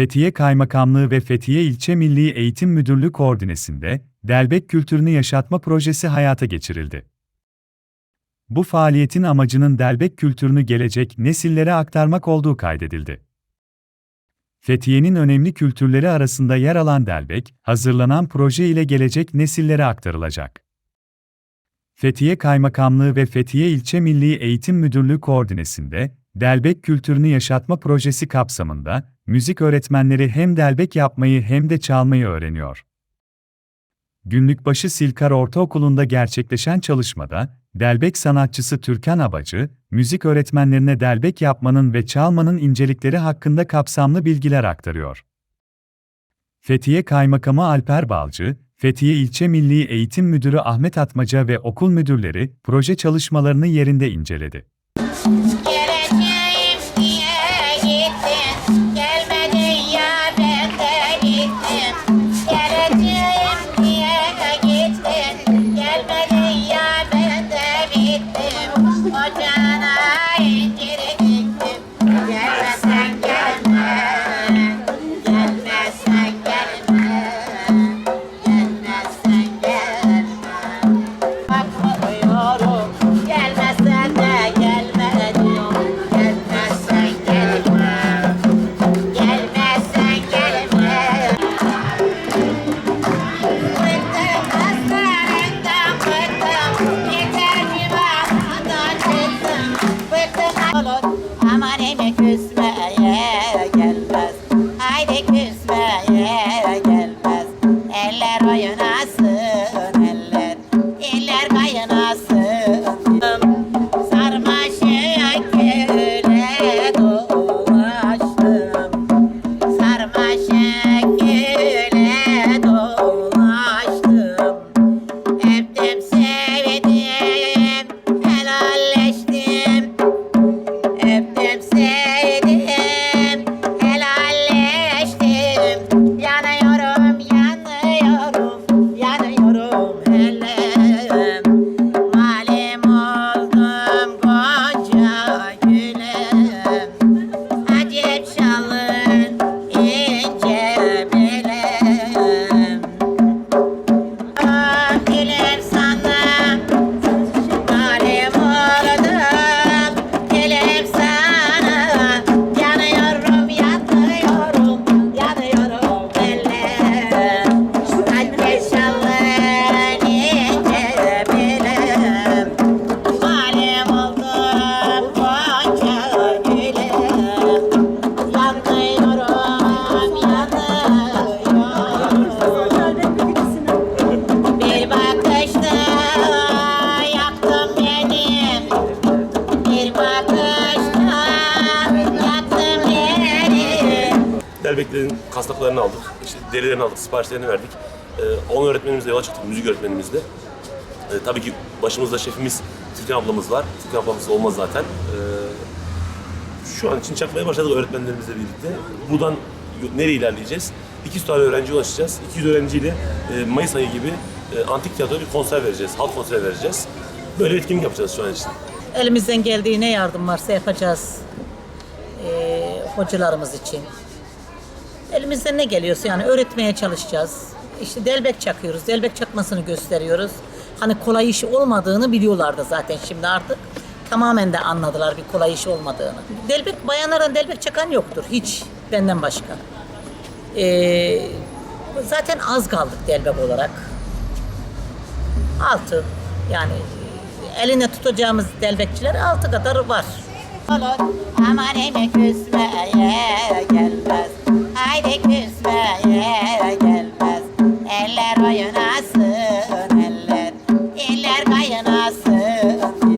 Fethiye Kaymakamlığı ve Fethiye İlçe Milli Eğitim Müdürlüğü koordinesinde Delbek Kültürünü Yaşatma Projesi hayata geçirildi. Bu faaliyetin amacının Delbek kültürünü gelecek nesillere aktarmak olduğu kaydedildi. Fethiye'nin önemli kültürleri arasında yer alan Delbek, hazırlanan proje ile gelecek nesillere aktarılacak. Fethiye Kaymakamlığı ve Fethiye İlçe Milli Eğitim Müdürlüğü koordinesinde Delbek Kültürünü Yaşatma Projesi kapsamında müzik öğretmenleri hem delbek yapmayı hem de çalmayı öğreniyor. Günlükbaşı Silkar Ortaokulu'nda gerçekleşen çalışmada, delbek sanatçısı Türkan Abacı, müzik öğretmenlerine delbek yapmanın ve çalmanın incelikleri hakkında kapsamlı bilgiler aktarıyor. Fethiye Kaymakamı Alper Balcı, Fethiye İlçe Milli Eğitim Müdürü Ahmet Atmaca ve okul müdürleri proje çalışmalarını yerinde inceledi. lives. Delbeklerin kasnaklarını aldık, işte derilerini aldık, siparişlerini verdik. Ee, onun öğretmenimizle yola çıktık, müzik öğretmenimizle. Ee, tabii ki başımızda şefimiz Türkan ablamız var. Türkan ablamız olmaz zaten. Ee, şu an için çakmaya başladık öğretmenlerimizle birlikte. Buradan nereye ilerleyeceğiz? 200 tane öğrenciye ulaşacağız. 200 öğrenciyle e, Mayıs ayı gibi e, antik tiyatroda bir konser vereceğiz, halk konseri vereceğiz. Böyle bir etkinlik yapacağız şu an için. Elimizden geldiği ne yardım varsa yapacağız eee, hocalarımız için. Elimizden ne geliyorsa yani öğretmeye çalışacağız. İşte delbek çakıyoruz, delbek çakmasını gösteriyoruz. Hani kolay iş olmadığını biliyorlardı zaten şimdi artık. Tamamen de anladılar bir kolay iş olmadığını. Delbek, bayanlardan delbek çakan yoktur hiç benden başka. Eee, zaten az kaldık delbek olarak. Altı yani eline tutacağımız delbekçiler altı kadar var. Aman emi küsmeye gelmez Haydi küsmeye gelmez. Eller oyuna